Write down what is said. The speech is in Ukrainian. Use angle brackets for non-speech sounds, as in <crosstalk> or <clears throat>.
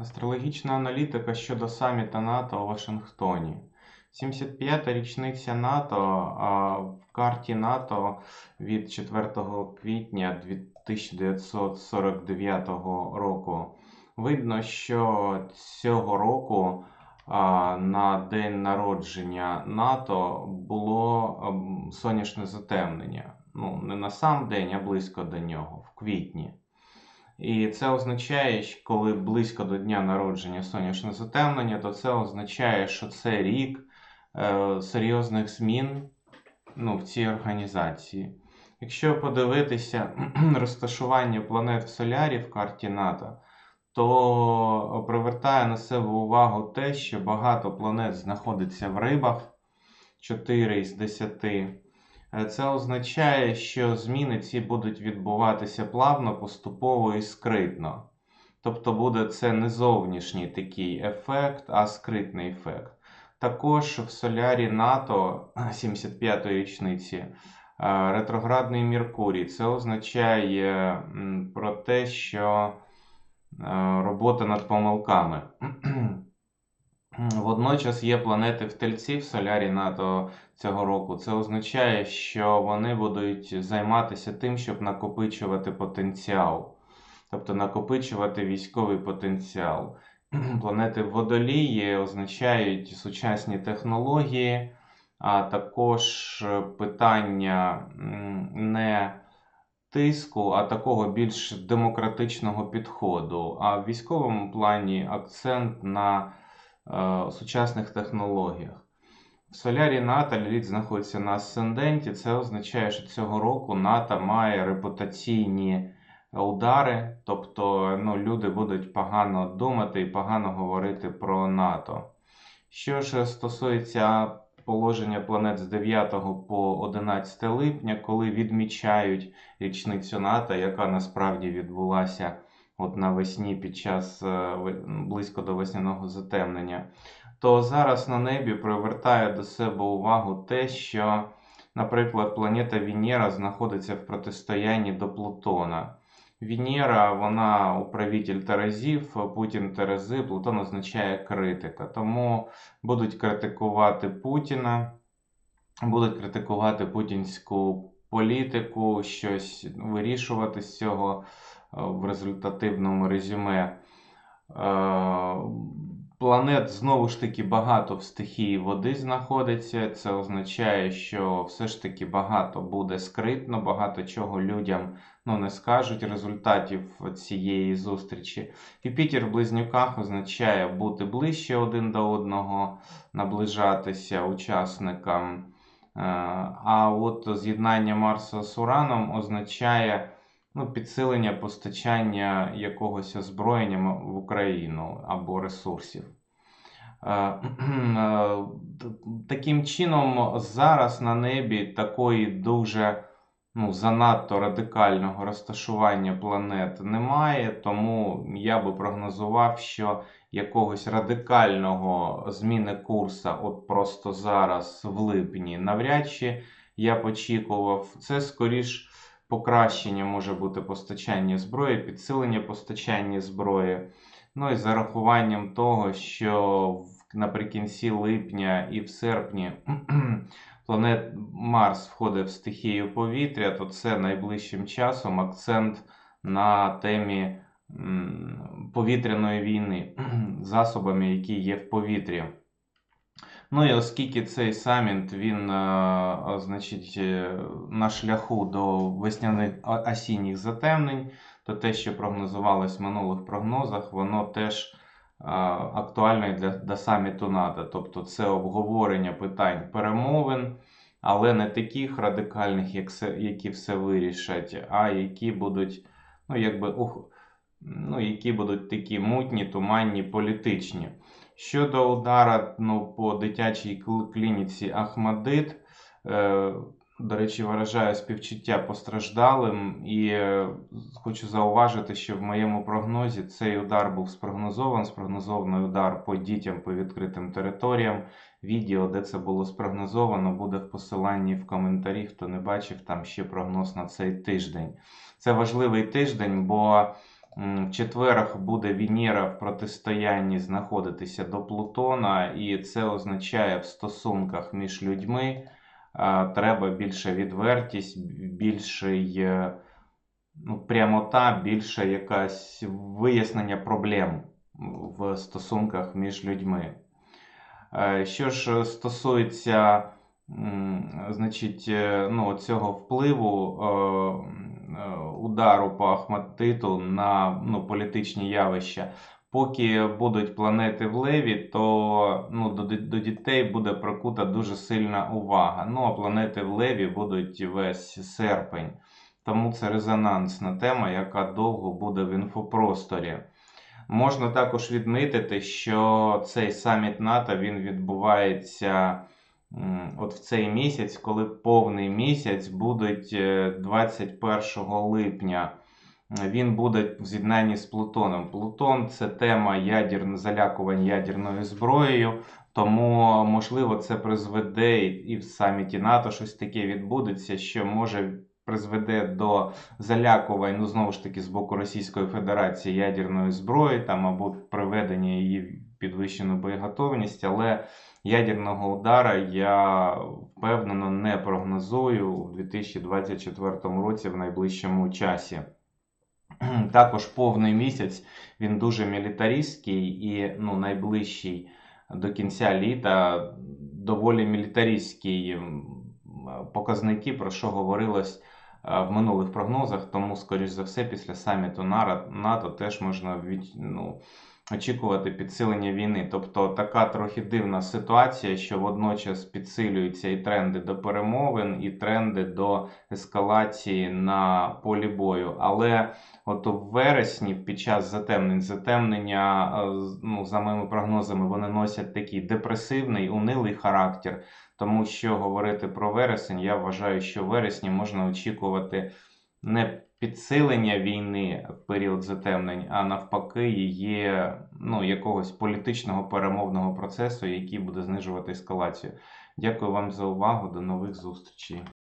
Астрологічна аналітика щодо саміта НАТО у Вашингтоні. 75-та річниця НАТО в карті НАТО від 4 квітня 1949 року. Видно, що цього року на день народження НАТО було ем, сонячне затемнення. Ну, не на сам день, а близько до нього, в квітні. І це означає, що коли близько до дня народження сонячне затемнення, то це означає, що це рік е, серйозних змін ну, в цій організації. Якщо подивитися <clears throat> розташування планет в солярі в карті НАТО, то привертає на себе увагу те, що багато планет знаходиться в рибах 4 із 10. Е, Це означає, що зміни ці будуть відбуватися плавно, поступово і скритно. Тобто буде це не зовнішній такий ефект, а скритний ефект. Також в солярі НАТО <clears throat> 75-ї річниці е, ретроградний Меркурій. Це означає про те, що е, робота над помилками. <clears throat> Водночас є планети в Тельці в солярі НАТО цього року. Це означає, що вони будуть займатися тим, щоб накопичувати потенціал, тобто накопичувати військовий потенціал. <clears throat> Планети водолії означають сучасні технології, а також питання не тиску, а такого більш демократичного підходу. А в військовому плані акцент на е, сучасних технологіях. В солярі НАТО Ліліт знаходиться на асценденті. Це означає, що цього року НАТО має репутаційні удари, тобто ну, люди будуть погано думати і погано говорити про НАТО. Що ж стосується положення планет з 9 по 11 липня, коли відмічають річницю НАТО, яка насправді відбулася от навесні під час е, близько до весняного затемнення, то зараз на небі привертає до себе увагу те, що, наприклад, планета Венера знаходиться в протистоянні до Плутона. Венера, вона управитель Терезів, Путін Терези, Плутон означає критика. Тому будуть критикувати Путіна, будуть критикувати путінську політику, щось вирішувати з цього в результативному резюме. Е, Планет знову ж таки багато в стихії води знаходиться. Це означає, що все ж таки багато буде скритно, багато чого людям ну, не скажуть результатів цієї зустрічі. Юпітер в близнюках означає бути ближче один до одного, наближатися учасникам. Е, А от з'єднання Марса з Ураном означає ну, підсилення постачання якогось озброєння в Україну або ресурсів. Е, е, Таким чином, зараз на небі такої дуже ну, занадто радикального розташування планет немає, тому я би прогнозував, що якогось радикального зміни курсу от просто зараз в липні навряд чи я б очікував. Це скоріш покращення може бути постачання зброї, підсилення постачання зброї. Ну і за рахуванням того, що наприкінці липня і в серпні <clears throat> планет Марс входить в стихію повітря, то це найближчим часом акцент на темі повітряної війни, <clears throat> засобами, які є в повітрі. Ну і оскільки цей саміт він е, е, значить, е, на шляху до весняних осінніх затемнень, то те, що прогнозувалось в минулих прогнозах, воно теж актуальне для, для саміту НАТО. Тобто це обговорення питань перемовин, але не таких радикальних, як які все вирішать, а які будуть, ну, якби, ну, які будуть такі мутні, туманні, політичні. Щодо удара ну, по дитячій клініці Ахмадит, е, до речі, виражаю співчуття постраждалим і е, хочу зауважити, що в моєму прогнозі цей удар був спрогнозований, спрогнозований удар по дітям по відкритим територіям. Відео, де це було спрогнозовано, буде в посиланні в коментарі. Хто не бачив, там ще прогноз на цей тиждень. Це важливий тиждень, бо В четверг буде Венера в протистоянні знаходитися до Плутона, і це означає в стосунках між людьми треба більша відвертість, більший ну, прямота, більше якась вияснення проблем в стосунках між людьми. Е, Що ж стосується значить, е, ну, цього впливу е, удару по Ахматиту на ну, політичні явища, поки будуть планети в леві, то ну, до, до дітей буде прикута дуже сильна увага. Ну, а планети в леві будуть весь серпень. Тому це резонансна тема, яка довго буде в інфопросторі. Можна також відмітити, що цей саміт НАТО він відбувається от в цей місяць, коли повний місяць будуть е, 21 липня. Він буде в з'єднанні з Плутоном. Плутон це тема ядер... залякувань ядерною зброєю, тому можливо це призведе і в саміті НАТО щось таке відбудеться, що може призведе до залякувань, ну знову ж таки, з боку Російської Федерації ядерної зброї, там або приведення її підвищену боєготовність, але ядерного удара я впевнено не прогнозую у 2024 році в найближчому часі. <clears throat> Також повний місяць він дуже мілітаристський і ну, найближчий до кінця літа доволі мілітаристські показники, про що говорилось е, в минулих прогнозах. Тому, скоріш за все, після саміту НАТО теж можна від, ну, очікувати підсилення війни. Тобто така трохи дивна ситуація, що водночас підсилюються і тренди до перемовин, і тренди до ескалації на полі бою. Але от у вересні, під час затемнень, затемнення, е, ну, за моїми прогнозами, вони носять такий депресивний, унилий характер. Тому що говорити про вересень, я вважаю, що в вересні можна очікувати не підсилення війни в період затемнень, а навпаки, її ну, якогось політичного перемовного процесу, який буде знижувати ескалацію. Дякую вам за увагу. До нових зустрічей.